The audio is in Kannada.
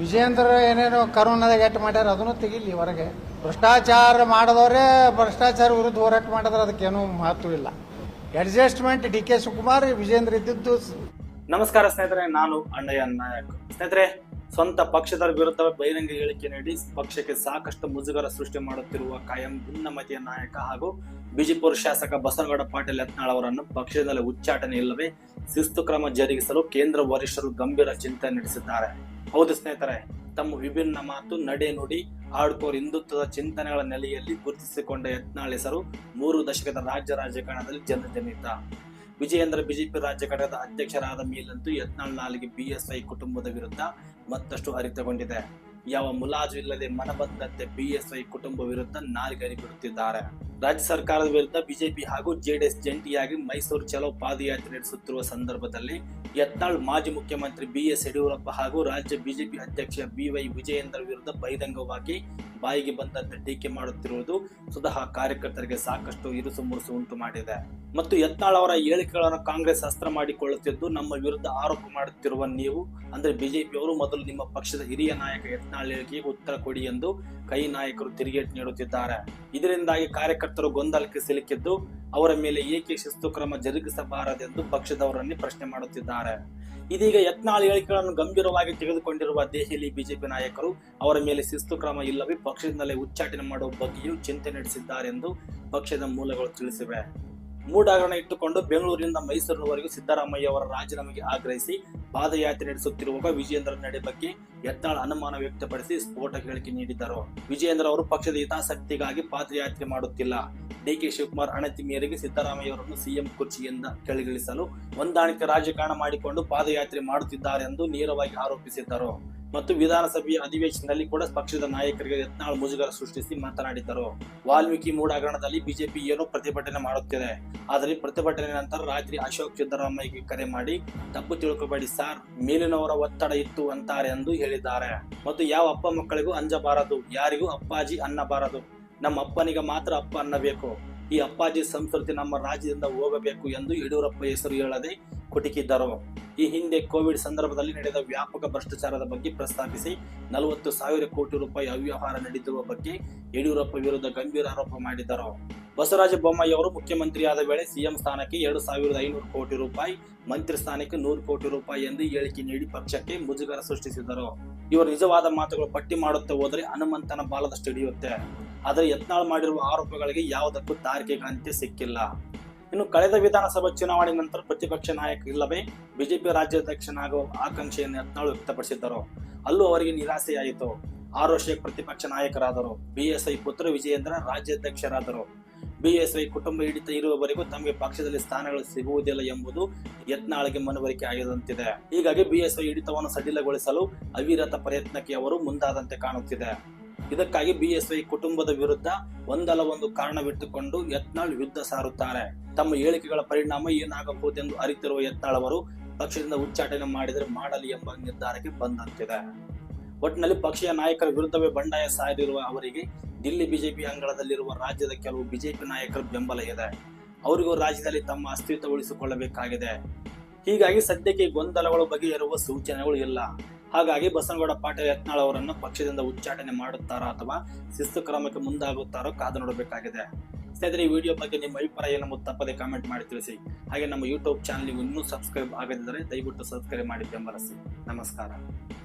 ವಿಜಯೇಂದ್ರ ಏನೇನೋ ಕರೋನಾದಾಗ ಗೆಟ್ ಮಾಡ್ಯಾರ, ಅದನ್ನು ತೆಗಿಲಿ ಹೊರಗೆ. ಭ್ರಷ್ಟಾಚಾರ ಮಾಡಿದವರೇ ಭ್ರಷ್ಟಾಚಾರ ವಿರುದ್ಧ ಹೋರಾಟ ಮಾಡಿದ್ರೆ ಅದಕ್ಕೇನೂ ಮಹತ್ವ ಇಲ್ಲ. Adjustment D K Shivakumar Vijayendra ಇದ್ದಿದ್ದು ನಮಸ್ಕಾರ ಸ್ನೇಹಿತರೆ, ನಾನು ಅಣ್ಣಯ್ಯ ನಾಯಕ್. ಸ್ನೇಹಿತರೆ, ಸ್ವಂತ ಪಕ್ಷದ ವಿರುದ್ಧ ಬಹಿರಂಗ ಹೇಳಿಕೆ ನೀಡಿ, ಪಕ್ಷಕ್ಕೆ ಸಾಕಷ್ಟು ಮುಜುಗರ ಸೃಷ್ಟಿ ಮಾಡುತ್ತಿರುವ ಕಾಯಂ ಭಿನ್ನಮತಿಯ ನಾಯಕ ಹಾಗೂ ಬಿಜೆಪುರ ಶಾಸಕ ಬಸನಗೌಡ ಪಾಟೀಲ್ ಯತ್ನಾಳ್ ಅವರನ್ನು ಪಕ್ಷದಲ್ಲಿ ಉಚ್ಚಾಟನೆ ಇಲ್ಲವೇ ಶಿಸ್ತು ಕ್ರಮ ಜರುಗಿಸಲು ಕೇಂದ್ರ ವರಿಷ್ಠರು ಗಂಭೀರ ಚಿಂತನೆ ನಡೆಸಿದ್ದಾರೆ. ಹೌದು ಸ್ನೇಹಿತರೆ, ತಮ್ಮ ವಿಭಿನ್ನ ಮಾತು ನಡೆ ನುಡಿ ಆಡ್ಕೋರ್ ಹಿಂದುತ್ವದ ಚಿಂತನೆಗಳ ನೆಲೆಯಲ್ಲಿ ಗುರುತಿಸಿಕೊಂಡ ಯತ್ನಾಳ್ ಹೆಸರು ಮೂರು ದಶಕದ ರಾಜ್ಯ ರಾಜಕಾರಣದಲ್ಲಿ ಜನಜನಿತ. ವಿಜಯೇಂದ್ರ ಬಿಜೆಪಿ ರಾಜ್ಯ ಘಟಕದ ಅಧ್ಯಕ್ಷರಾದ ಮೇಲಂತೂ ಯತ್ನಾಳ್ ನಾಲಿಗೆ ಬಿಎಸ್ಐ ಕುಟುಂಬದ ವಿರುದ್ಧ ಮತ್ತಷ್ಟು ಹರಿತಗೊಂಡಿದೆ. ಯಾವ ಮುಲಾಜು ಇಲ್ಲದೆ ಮನಬಂದಂತೆ ಬಿಎಸ್ವೈ ಕುಟುಂಬ ವಿರುದ್ಧ ನಾಲ್ಗರಿ ಬಿಡುತ್ತಿದ್ದಾರೆ. ರಾಜ್ಯ ಸರ್ಕಾರದ ವಿರುದ್ಧ ಬಿಜೆಪಿ ಹಾಗೂ ಜೆಡಿಎಸ್ ಜಂಟಿಯಾಗಿ ಮೈಸೂರು ಚಲೋ ಪಾದಯಾತ್ರೆ ನಡೆಸುತ್ತಿರುವ ಸಂದರ್ಭದಲ್ಲಿ ಯತ್ನಾಳ್ ಮಾಜಿ ಮುಖ್ಯಮಂತ್ರಿ ಬಿಎಸ್ ಯಡಿಯೂರಪ್ಪ ಹಾಗೂ ರಾಜ್ಯ ಬಿಜೆಪಿ ಅಧ್ಯಕ್ಷ ಬಿವೈ ವಿಜಯೇಂದ್ರ ವಿರುದ್ಧ ಬಹಿರಂಗವಾಗಿ ಬಾಯಿಗೆ ಬಂದಂತೆ ಟೀಕೆ ಮಾಡುತ್ತಿರುವುದು ಸ್ವತಃ ಕಾರ್ಯಕರ್ತರಿಗೆ ಸಾಕಷ್ಟು ಇರುಸು ಮುರುಸು ಉಂಟು ಮಾಡಿದೆ. ಮತ್ತು ಯತ್ನಾಳ್ ಅವರ ಹೇಳಿಕೆಗಳನ್ನು ಕಾಂಗ್ರೆಸ್ ಅಸ್ತ್ರ ಮಾಡಿಕೊಳ್ಳುತ್ತಿದ್ದು, ನಮ್ಮ ವಿರುದ್ಧ ಆರೋಪ ಮಾಡುತ್ತಿರುವ ನೀವು, ಅಂದ್ರೆ ಬಿಜೆಪಿಯವರು ಮೊದಲು ನಿಮ್ಮ ಪಕ್ಷದ ಹಿರಿಯ ನಾಯಕ ಯತ್ನಾಳ್ ಹೇಳಿಕೆಗೆ ಉತ್ತರ ಕೊಡಿ ಎಂದು ಕೈ ನಾಯಕರು ತಿರುಗೇಟು ನೀಡುತ್ತಿದ್ದಾರೆ. ಇದರಿಂದಾಗಿ ಕಾರ್ಯಕರ್ತರು ಗೊಂದಲಕ್ಕೆ ಸಿಲುಕಿದ್ದು, ಅವರ ಮೇಲೆ ಏಕೆ ಶಿಸ್ತು ಕ್ರಮ ಜರುಗಿಸಬಾರದೆಂದು ಪಕ್ಷದವರನ್ನೇ ಪ್ರಶ್ನೆ ಮಾಡುತ್ತಿದ್ದಾರೆ. ಇದೀಗ ಯತ್ನಾಳ್ ಹೇಳಿಕೆಗಳನ್ನು ಗಂಭೀರವಾಗಿ ತೆಗೆದುಕೊಂಡಿರುವ ದೆಹಲಿ ಬಿಜೆಪಿ ನಾಯಕರು ಅವರ ಮೇಲೆ ಶಿಸ್ತು ಕ್ರಮ ಇಲ್ಲವೇ ಪಕ್ಷದಿಂದಲೇ ಉಚ್ಚಾಟನೆ ಮಾಡುವ ಬಗ್ಗೆಯೂ ಚಿಂತೆ ನಡೆಸಿದ್ದಾರೆ ಎಂದು ಪಕ್ಷದ ಮೂಲಗಳು ತಿಳಿಸಿವೆ. ಮೂಡಾಗರಣ ಇಟ್ಟುಕೊಂಡು ಬೆಂಗಳೂರಿನಿಂದ ಮೈಸೂರಿನವರೆಗೂ ಸಿದ್ದರಾಮಯ್ಯ ಅವರ ರಾಜೀನಾಮೆಗೆ ಆಗ್ರಹಿಸಿ ಪಾದಯಾತ್ರೆ ನಡೆಸುತ್ತಿರುವಾಗ ವಿಜಯೇಂದ್ರ ನಡೆ ಬಗ್ಗೆ ಯತ್ನಾಳ್ ಅನುಮಾನ ವ್ಯಕ್ತಪಡಿಸಿ ಸ್ಫೋಟ ಹೇಳಿಕೆ ನೀಡಿದ್ದರು. ವಿಜಯೇಂದ್ರ ಅವರು ಪಕ್ಷದ ಹಿತಾಸಕ್ತಿಗಾಗಿ ಪಾದಯಾತ್ರೆ ಮಾಡುತ್ತಿಲ್ಲ. ಡಿಕೆ ಶಿವಕುಮಾರ್ ಅಣತಿ ಮೇರೆಗೆ ಸಿದ್ದರಾಮಯ್ಯ ಅವರನ್ನು ಸಿಎಂ ಕುರ್ಚಿಯಿಂದ ಕೆಳಗಿಳಿಸಲು ಹೊಂದಾಣಿಕೆ ರಾಜಕಾರಣ ಮಾಡಿಕೊಂಡು ಪಾದಯಾತ್ರೆ ಮಾಡುತ್ತಿದ್ದಾರೆ ಎಂದು ನೇರವಾಗಿ ಆರೋಪಿಸಿದ್ದರು. ಮತ್ತು ವಿಧಾನಸಭೆಯ ಅಧಿವೇಶನದಲ್ಲಿ ಕೂಡ ಪಕ್ಷದ ನಾಯಕರಿಗೆ ಯತ್ನಾಳ್ ಮುಜುಗರ ಸೃಷ್ಟಿಸಿ ಮಾತನಾಡಿದ್ದರು. ವಾಲ್ಮೀಕಿ ಮೂಡಾಗರಣದಲ್ಲಿ ಬಿಜೆಪಿ ಏನೋ ಪ್ರತಿಭಟನೆ ಮಾಡುತ್ತಿದೆ. ಆದರೆ ಪ್ರತಿಭಟನೆ ನಂತರ ರಾತ್ರಿ ಅಶೋಕ್ ಸಿದ್ದರಾಮಯ್ಯಗೆ ಕರೆ ಮಾಡಿ, ತಪ್ಪು ತಿಳ್ಕೊಬೇಡಿ ಸಾರ್, ಮೇಲಿನವರ ಒತ್ತಡ ಇತ್ತು ಅಂತಾರೆ ಎಂದು ಹೇಳಿದ್ದಾರೆ. ಮತ್ತು ಯಾವ ಅಪ್ಪ ಮಕ್ಕಳಿಗೂ ಅಂಜಬಾರದು, ಯಾರಿಗೂ ಅಪ್ಪಾಜಿ ಅನ್ನಬಾರದು. ನಮ್ಮ ಅಪ್ಪನಿಗೆ ಮಾತ್ರ ಅಪ್ಪ ಅನ್ನಬೇಕು. ಈ ಅಪ್ಪಾಜಿ ಸಂಸ್ಕೃತಿ ನಮ್ಮ ರಾಜ್ಯದಿಂದ ಹೋಗಬೇಕು ಎಂದು ಯಡಿಯೂರಪ್ಪ ಹೆಸರು ಹೇಳದೆ ಕುಟುಕಿದ್ದರು. ಈ ಹಿಂದೆ ಕೋವಿಡ್ ಸಂದರ್ಭದಲ್ಲಿ ನಡೆದ ವ್ಯಾಪಕ ಭ್ರಷ್ಟಾಚಾರದ ಬಗ್ಗೆ ಪ್ರಸ್ತಾಪಿಸಿ ನಲವತ್ತು ಸಾವಿರ ಕೋಟಿ ರೂಪಾಯಿ ಅವ್ಯವಹಾರ ನಡೆದಿರುವ ಬಗ್ಗೆ ಯಡಿಯೂರಪ್ಪ ವಿರುದ್ಧ ಗಂಭೀರ ಆರೋಪ ಮಾಡಿದ್ದರು. ಬಸವರಾಜ ಬೊಮ್ಮಾಯಿ ಅವರು ಮುಖ್ಯಮಂತ್ರಿಯಾದ ವೇಳೆ ಸಿಎಂ ಸ್ಥಾನಕ್ಕೆ ಎರಡು ಸಾವಿರದ ಐನೂರು ಕೋಟಿ ರೂಪಾಯಿ, ಮಂತ್ರಿ ಸ್ಥಾನಕ್ಕೆ ನೂರು ಕೋಟಿ ರೂಪಾಯಿ ಎಂದು ಹೇಳಿಕೆ ನೀಡಿ ಪಕ್ಷಕ್ಕೆ ಮುಜುಗರ ಸೃಷ್ಟಿಸಿದರು. ಇವರು ನಿಜವಾದ ಮಾತುಗಳು ಪಟ್ಟಿ ಮಾಡುತ್ತಾ ಹೋದರೆ ಹನುಮಂತನ ಬಾಲದಷ್ಟು ಹಿಡಿಯುತ್ತೆ ಆದರೆ ಯತ್ನಾಳ್ ಮಾಡಿರುವ ಆರೋಪಗಳಿಗೆ ಯಾವುದಕ್ಕೂ ತಾರ್ಕಿಕ ಅಂತ್ಯ ಸಿಕ್ಕಿಲ್ಲ. ಇನ್ನು ಕಳೆದ ವಿಧಾನಸಭಾ ಚುನಾವಣೆ ನಂತರ ಪ್ರತಿಪಕ್ಷ ನಾಯಕ ಇಲ್ಲವೇ ಬಿಜೆಪಿ ರಾಜ್ಯಾಧ್ಯಕ್ಷನಾಗುವ ಆಕಾಂಕ್ಷೆಯನ್ನು ಯತ್ನಾಳು ವ್ಯಕ್ತಪಡಿಸಿದ್ದರು. ಅಲ್ಲೂ ಅವರಿಗೆ ನಿರಾಸೆಯಾಯಿತು. ಆರು ವರ್ಷಕ್ಕೆ ಪ್ರತಿಪಕ್ಷ ನಾಯಕರಾದರು. ಬಿಎಸ್ಐ ಪುತ್ರ ವಿಜಯೇಂದ್ರ ರಾಜ್ಯಾಧ್ಯಕ್ಷರಾದರು. ಬಿಎಸ್ವೈ ಕುಟುಂಬ ಹಿಡಿತ ಇರುವವರೆಗೂ ತಮಗೆ ಪಕ್ಷದಲ್ಲಿ ಸ್ಥಾನಗಳು ಸಿಗುವುದಿಲ್ಲ ಎಂಬುದು ಯತ್ನಾಳಿಗೆ ಮನವರಿಕೆ ಆಗಿದಂತಿದೆ. ಹೀಗಾಗಿ ಬಿಎಸ್ವೈ ಹಿಡಿತವನ್ನು ಸಡಿಲಗೊಳಿಸಲು ಅವಿರತ ಪ್ರಯತ್ನಕ್ಕೆ ಅವರು ಮುಂದಾದಂತೆ ಕಾಣುತ್ತಿದೆ. ಇದಕ್ಕಾಗಿ ಬಿಎಸ್ವೈ ಕುಟುಂಬದ ವಿರುದ್ಧ ಒಂದಲ್ಲ ಒಂದು ಕಾರಣವಿಟ್ಟುಕೊಂಡು ಯತ್ನಾಳ್ ಯುದ್ಧ ಸಾರುತ್ತಾರೆ. ತಮ್ಮ ಹೇಳಿಕೆಗಳ ಪರಿಣಾಮ ಏನಾಗಬಹುದು ಎಂದು ಅರಿತಿರುವ ಯತ್ನಾಳ್ ಅವರು ಪಕ್ಷದಿಂದ ಉಚ್ಚಾಟನೆ ಮಾಡಿದರೆ ಮಾಡಲಿ ಎಂಬ ನಿರ್ಧಾರಕ್ಕೆ ಬಂದಂತಿದೆ. ಒಟ್ಟಿನಲ್ಲಿ ಪಕ್ಷೀಯ ನಾಯಕರ ವಿರುದ್ಧವೇ ಬಂಡಾಯ ಸಾರಿರುವ ಅವರಿಗೆ ದಿಲ್ಲಿ ಬಿಜೆಪಿ ಅಂಗಳದಲ್ಲಿರುವ ರಾಜ್ಯದ ಕೆಲವು ಬಿಜೆಪಿ ನಾಯಕರ ಬೆಂಬಲ ಇದೆ. ಅವರಿಗೂ ರಾಜ್ಯದಲ್ಲಿ ತಮ್ಮ ಅಸ್ತಿತ್ವ ಉಳಿಸಿಕೊಳ್ಳಬೇಕಾಗಿದೆ. ಹೀಗಾಗಿ ಸದ್ಯಕ್ಕೆ ಗೊಂದಲಗಳ ಗೊಂದಲಗಳು ಬಗೆಹರುವ ಸೂಚನೆಗಳು ಇಲ್ಲ. ಹಾಗಾಗಿ ಬಸನಗೌಡ ಪಾಟೀಲ್ ಯತ್ನಾಳ್ ಅವರನ್ನು ಪಕ್ಷದಿಂದ ಉಚ್ಚಾಟನೆ ಮಾಡುತ್ತಾರಾ ಅಥವಾ ಶಿಸ್ತು ಕ್ರಮಕ್ಕೆ ಮುಂದಾಗುತ್ತಾರೋ ಕಾದು ನೋಡಬೇಕಾಗಿದೆ. ಸ್ನೇಹಿತರೆ, ಈ ವಿಡಿಯೋ ಬಗ್ಗೆ ನಿಮ್ಮ ಅಭಿಪ್ರಾಯ ಎಂಬುದು ತಪ್ಪದೆ ಕಾಮೆಂಟ್ ಮಾಡಿ ತಿಳಿಸಿ. ಹಾಗೆ ನಮ್ಮ ಯೂಟ್ಯೂಬ್ ಚಾನಲ್ ಇನ್ನೂ ಸಬ್ಸ್ಕ್ರೈಬ್ ಆಗದಿದ್ದರೆ ದಯವಿಟ್ಟು ಸಬ್ಸ್ಕ್ರೈಬ್ ಮಾಡಿ ಬೆಂಬಲಿಸಿ. ನಮಸ್ಕಾರ.